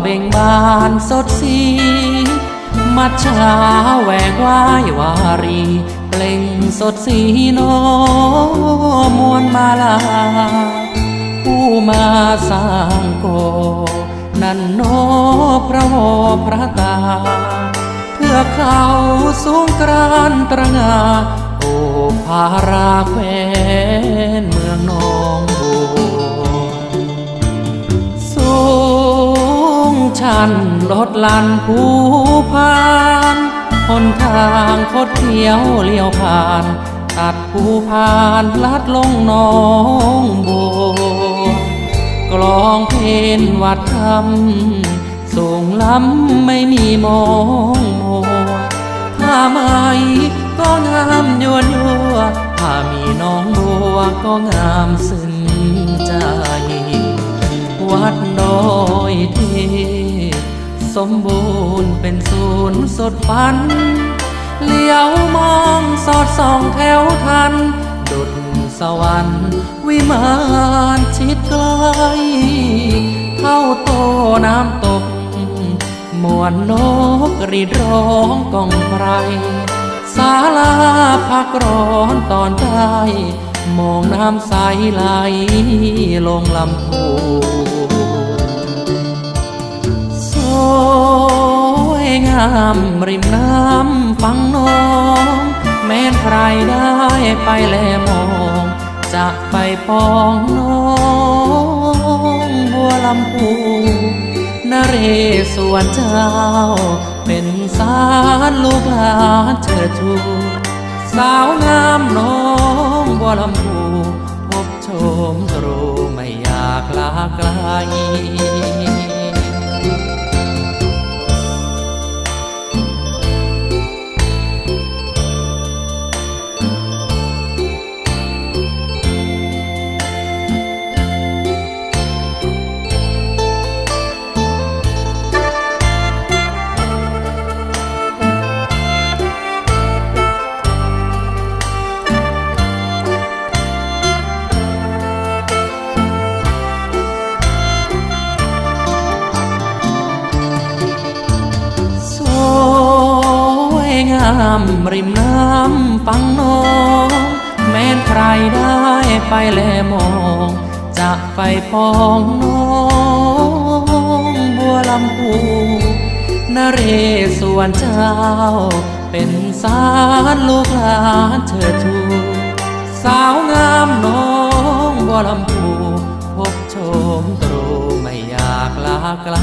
เบ่งบานสดสี มัดชาแหวกว่าย วารี เปล่งสดสีโนมวลมาลา ผู้มาสร้างโก นันโนพระโอพระตา เพื่อเขาสูงกรานตระงา โอภาราแควนเมืองนองบัว ชันลดลันผู้พานหนทางคดเขียวเลี้ยวผ่าน ตัดผู้พานลัดลงน้องโบกลองเพลนวัดคำสูงล้ำไม่มีมองโมัวผ้าไหมก็งามยวนยัวถ้ามีน้องบัวก็งามซึ้งใจ วัดโดยเท สมบูรณ์เป็นศูนย์สดฝันเลี้ยวมองสอดส่องแถวทัน ดุดสวรรค์วิมานชิดไกลเท่าโตน้ำตก มวนนกรีดร้องกองไพรศาลาพักร้อนตอนใต้มองน้ำใสไหลลงลำพูามริมน้ำฟังน้อง แม้นใครได้ไปแลมอง จะไปปองน้องบัวลำพูนเรศวรเจ้า เป็นสารลูกหลานเชิดชูสาวงามน้องบัวลำพูพบชมตรูไม่อยากลาไกลามริมน้ำฟังน้อง แม้นใครได้ไปแลมอง จะไปปองน้องบัวลำพูนเรศวรเจ้า เป็นสารลูกหลานเชิดชู สาวงามน้องบัวลำพูพบชมตรูไม่อยากลาไกล